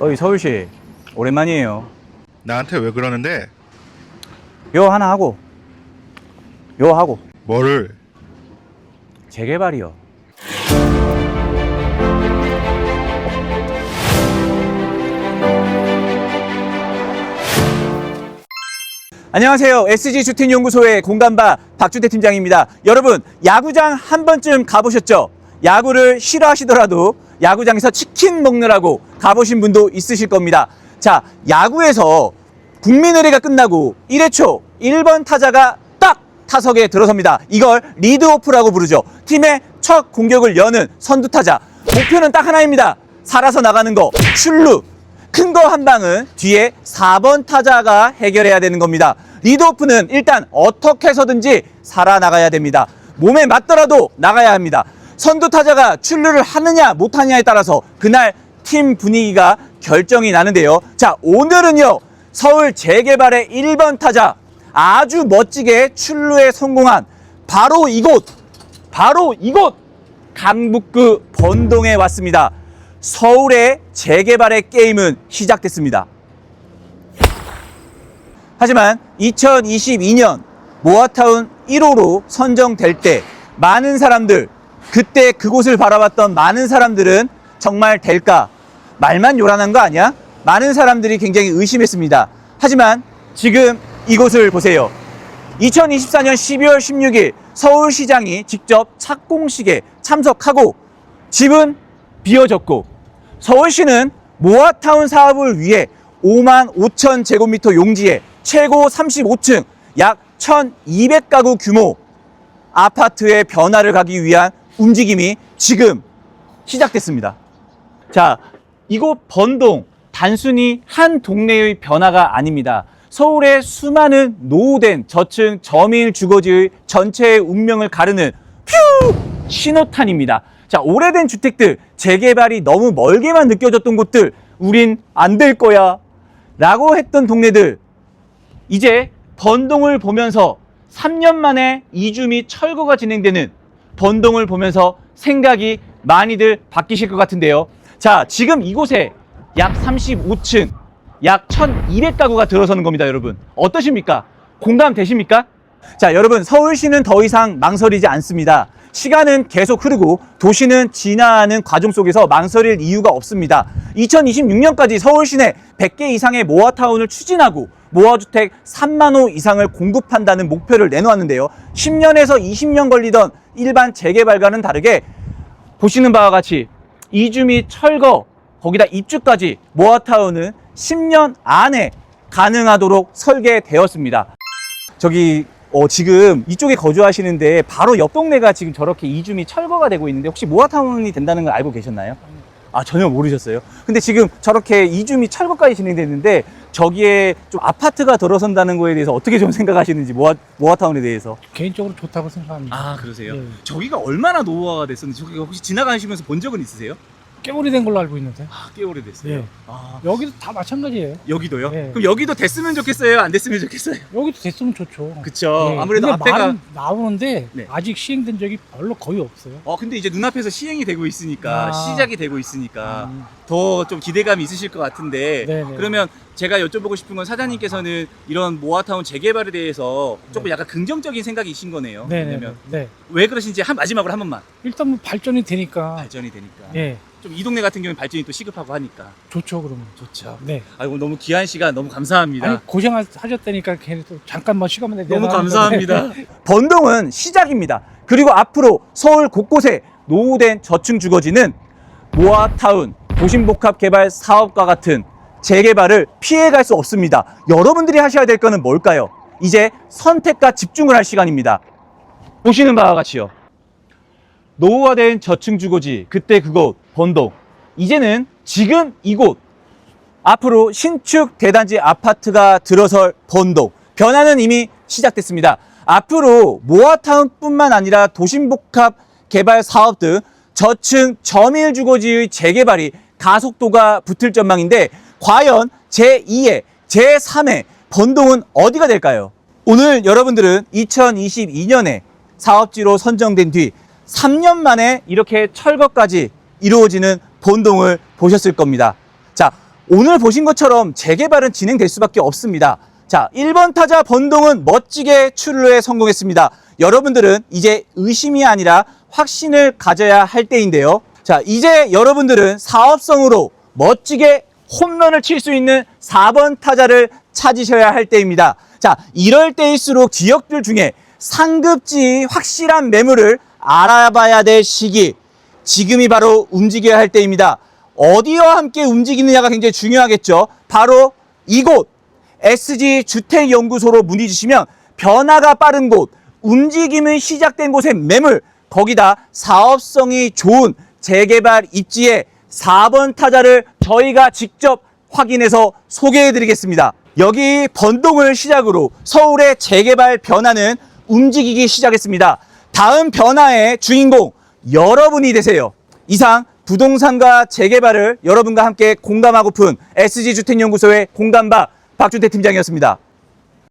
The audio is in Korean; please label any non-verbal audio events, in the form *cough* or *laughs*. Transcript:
어이 서울시 오랜만이에요. 나한테 왜 그러는데? 요 하나 하고 요 하고 뭐를? 재개발이요. 안녕하세요. SG 주택 연구소의 공간바 박주태 팀장입니다. 여러분, 야구장 한 번쯤 가보셨죠? 야구를 싫어하시더라도 야구장에서 치킨 먹느라고 가보신 분도 있으실 겁니다. 자, 야구에서 국민의례가 끝나고 1회 초 1번 타자가 딱 타석에 들어섭니다. 이걸 리드오프라고 부르죠. 팀의 첫 공격을 여는 선두 타자. 목표는 딱 하나입니다. 살아서 나가는 거, 출루. 큰 거 한 방은 뒤에 4번 타자가 해결해야 되는 겁니다. 리드오프는 일단 어떻게 해서든지 살아나가야 됩니다. 몸에 맞더라도 나가야 합니다. 선두 타자가 출루를 하느냐 못하느냐에 따라서 그날 팀 분위기가 결정이 나는데요. 자, 오늘은요. 서울 재개발의 1번 타자 아주 멋지게 출루에 성공한 바로 이곳 바로 이곳 강북구 번동에 왔습니다. 서울의 재개발의 게임은 시작됐습니다. 하지만 2022년 모아타운 1호로 선정될 때 많은 사람들 그때 그곳을 바라봤던 많은 사람들은 정말 될까 말만 요란한 거 아니야? 많은 사람들이 굉장히 의심했습니다. 하지만 지금 이곳을 보세요. 2024년 12월 16일 서울시장이 직접 착공식에 참석하고 집은 비어졌고 서울시는 모아타운 사업을 위해 5만 5천 제곱미터 용지에 최고 35층 약 1,200가구 규모 아파트의 변화를 가기 위한 움직임이 지금 시작됐습니다. 자, 이곳 번동 단순히 한 동네의 변화가 아닙니다. 서울의 수많은 노후된 저층 저밀 주거지의 전체의 운명을 가르는 퓨 신호탄입니다. 자, 오래된 주택들 재개발이 너무 멀게만 느껴졌던 곳들 우린 안 될 거야 라고 했던 동네들 이제 번동을 보면서 3년 만에 이주 및 철거가 진행되는 번동을 보면서 생각이 많이들 바뀌실 것 같은데요. 자, 지금 이곳에 약 35층, 약 1200가구가 들어서는 겁니다, 여러분. 어떠십니까? 공감 되십니까? 자, 여러분, 서울시는 더 이상 망설이지 않습니다. 시간은 계속 흐르고 도시는 진화하는 과정 속에서 망설일 이유가 없습니다. 2026년까지 서울시 내 100개 이상의 모아타운을 추진하고 모아주택 3만 호 이상을 공급한다는 목표를 내놓았는데요. 10년에서 20년 걸리던 일반 재개발과는 다르게 보시는 바와 같이 이주 및 철거 거기다 입주까지 모아타운은 10년 안에 가능하도록 설계되었습니다. 저기 어, 지금 이쪽에 거주하시는데 바로 옆 동네가 지금 저렇게 이주 및 철거가 되고 있는데 혹시 모아타운이 된다는 걸 알고 계셨나요? 아 전혀 모르셨어요. 근데 지금 저렇게 이주 및 철거까지 진행됐는데 저기에 좀 아파트가 들어선다는 거에 대해서 어떻게 좀 생각하시는지 모아 모아타운에 대해서? 개인적으로 좋다고 생각합니다. 아 그러세요? 네. 저기가 얼마나 노후화가 됐었는지 혹시 지나가시면서 본 적은 있으세요? 꽤 오래된 걸로 알고 있는데. 아, 꽤 오래됐어요. 예. 아, 여기도 다 마찬가지예요. 여기도요? 네. 그럼 여기도 됐으면 좋겠어요? 안 됐으면 좋겠어요? 여기도 됐으면 좋죠. 그쵸. 예. 아무래도 근데 앞에가. 말은 나오는데 네. 아직 시행된 적이 별로 거의 없어요. 어, 근데 이제 눈앞에서 시행이 되고 있으니까, 아. 시작이 되고 있으니까, 음, 더 좀 기대감이 있으실 것 같은데, 네네. 그러면 제가 여쭤보고 싶은 건 사장님께서는 이런 모아타운 재개발에 대해서 조금 약간 긍정적인 생각이신 거네요. 네네. 왜냐면 네. 왜 그러신지 한 마지막으로 한 번만 일단 뭐 발전이 되니까 발전이 되니까. 예 좀 이 동네 같은 경우는 발전이 또 시급하고 하니까. 좋죠 그러면. 좋죠. 네. 아이고, 너무 귀한 시간 너무 감사합니다. 아니 고생하셨다니까 걔네 또 잠깐만 시간만 내. 너무. 감사합니다. *laughs* 번동은 시작입니다. 그리고 앞으로 서울 곳곳에 노후된 저층 주거지는 모아타운, 도심복합 개발 사업과 같은 재개발을 피해갈 수 없습니다. 여러분들이 하셔야 될 거는 뭘까요? 이제 선택과 집중을 할 시간입니다. 보시는 바와 같이요. 노후화된 저층 주거지, 그때 그곳, 번동. 이제는 지금 이곳, 앞으로 신축 대단지 아파트가 들어설 번동. 변화는 이미 시작됐습니다. 앞으로 모아타운뿐만 아니라 도심복합 개발 사업 등 저층 저밀 주거지의 재개발이 가속도가 붙을 전망인데 과연 제2의 제3의 번동은 어디가 될까요? 오늘 여러분들은 2022년에 사업지로 선정된 뒤 3년 만에 이렇게 철거까지 이루어지는 본동을 보셨을 겁니다. 자, 오늘 보신 것처럼 재개발은 진행될 수밖에 없습니다. 자, 1번 타자 번동은 멋지게 출루에 성공했습니다. 여러분들은 이제 의심이 아니라 확신을 가져야 할 때인데요. 자, 이제 여러분들은 사업성으로 멋지게 홈런을 칠 수 있는 4번 타자를 찾으셔야 할 때입니다. 자, 이럴 때일수록 지역들 중에 상급지 확실한 매물을 알아봐야 될 시기. 지금이 바로 움직여야 할 때입니다. 어디와 함께 움직이느냐가 굉장히 중요하겠죠. 바로 이곳 SG 주택연구소로 문의 주시면 변화가 빠른 곳, 움직임이 시작된 곳의 매물, 거기다 사업성이 좋은 재개발 입지에 4번 타자를 저희가 직접 확인해서 소개해 드리겠습니다. 여기 번동을 시작으로 서울의 재개발 변화는 움직이기 시작했습니다. 다음 변화의 주인공 여러분이 되세요. 이상 부동산과 재개발을 여러분과 함께 공감하고픈 SG주택연구소의 공감바 박준태 팀장이었습니다.